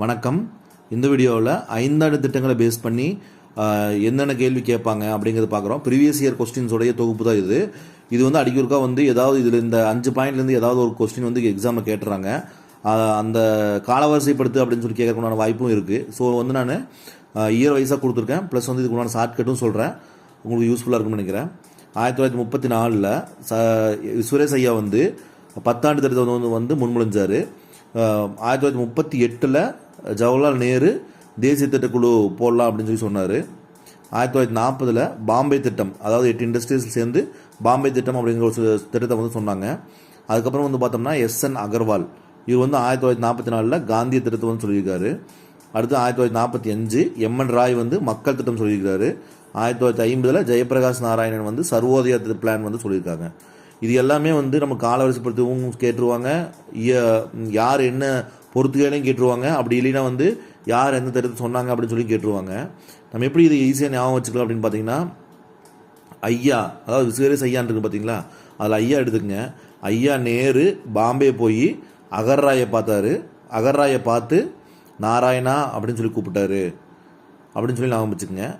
வணக்கம். இந்த வீடியோவில் ஐந்தாண்டு திட்டங்களை பேஸ் பண்ணி என்னென்ன கேள்வி கேட்பாங்க அப்படிங்கிறது பார்க்குறோம். ப்ரீவியஸ் இயர் கொஸ்டின்ஸோடைய தொகுப்பு தான் இது. இது வந்து அடிக்கொருக்கா வந்து ஏதாவது இதில் இந்த அஞ்சு பாயிண்ட்லேருந்து ஏதாவது ஒரு கொஸ்டின் வந்து எக்ஸாமில் கேட்டுறாங்க. அந்த காலவரிசைப்படுத்து அப்படின்னு சொல்லி கேட்கறதுக்குண்டான வாய்ப்பும் இருக்குது ஸோ வந்து நான் இயர் வைஸாக கொடுத்துருக்கேன். ப்ளஸ் வந்து இதுக்குண்டான ஷார்ட்கட்டும் சொல்கிறேன் உங்களுக்கு யூஸ்ஃபுல்லாக இருக்கும்னு நினைக்கிறேன். ஆயிரத்தி தொள்ளாயிரத்தி முப்பத்தி நாலில் ச சுரேஷ் ஐயா வந்து பத்தாண்டு திட்டத்தை வந்து வந்து முன்மொழிஞ்சார். ஆயிரத்தி தொள்ளாயிரத்தி முப்பத்தி எட்டில் ஜவஹர்லால் நேரு தேசிய திட்டக்குழு போடலாம் அப்படின்னு சொல்லி சொன்னார். ஆயிரத்தி தொள்ளாயிரத்தி நாற்பதில் பாம்பே திட்டம் அதாவது எட்டு இண்டஸ்ட்ரீஸ் சேர்ந்து பாம்பே திட்டம் அப்படிங்கிற ஒரு திட்டத்தை வந்து சொன்னாங்க. அதுக்கப்புறம் வந்து பார்த்தோம்னா எஸ்என் அகர்வால். இவர் வந்து ஆயிரத்தி தொள்ளாயிரத்தி நாற்பத்தி நாலில் காந்திய திட்டத்தை வந்து சொல்லியிருக்காரு. அடுத்து ஆயிரத்தி தொள்ளாயிரத்தி நாற்பத்தி அஞ்சு எம்என் ராய் வந்து மக்கள் திட்டம் சொல்லியிருக்காரு. ஆயிரத்தி தொள்ளாயிரத்தி ஐம்பதில் ஜெயபிரகாஷ் நாராயணன் வந்து சர்வோதய பிளான் வந்து சொல்லியிருக்காங்க. இது எல்லாமே வந்து நம்ம காலவரிசைப்படுத்தவும் கேட்டுருவாங்க. யார் என்ன பொறுத்துகளையும் கேட்டுருவாங்க. அப்படி இல்லைன்னா வந்து யார் எந்த திட்டத்தை சொன்னாங்க அப்படின்னு சொல்லி கேட்டுருவாங்க. நம்ம எப்படி இது ஈஸியாக ஞாபகம் வச்சுக்கலாம் அப்படின்னு பார்த்தீங்கன்னா ஐயா அதாவது சீரியஸ் ஐயான் இருக்கு பார்த்தீங்களா? அதில் ஐயா எடுத்துக்கங்க. ஐயா நேரு பாம்பே போய் அகர்ராயை பார்த்தாரு. அகர்ராயை பார்த்து நாராயணா அப்படின்னு சொல்லி கூப்பிட்டாரு. அப்படின்னு சொல்லி ஞாபகம் வச்சுக்கோங்க.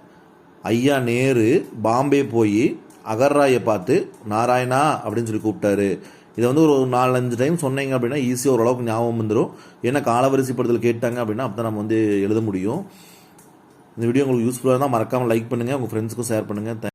ஐயா நேரு பாம்பே போய் அகர்ராயை பார்த்து நாராயணா அப்படின்னு சொல்லி கூப்பிட்டாரு. இதை வந்து ஒரு நாலஞ்சு டைம் சொன்னீங்க அப்படின்னா ஈஸியாக ஓரளவுக்கு ஞாபகம் வந்துடும் ஏன்னா காலவரிசைப்படுத்தல் கேட்டாங்க அப்படின்னா அப்போ நம்ம வந்து எழுத முடியும். இந்த வீடியோ உங்களுக்கு யூஸ்ஃபுல்லாக இருந்தால் மறக்காமல் லைக் பண்ணுங்கள் உங்கள் ஃப்ரெண்ட்ஸுக்கும் ஷேர் பண்ணுங்கள்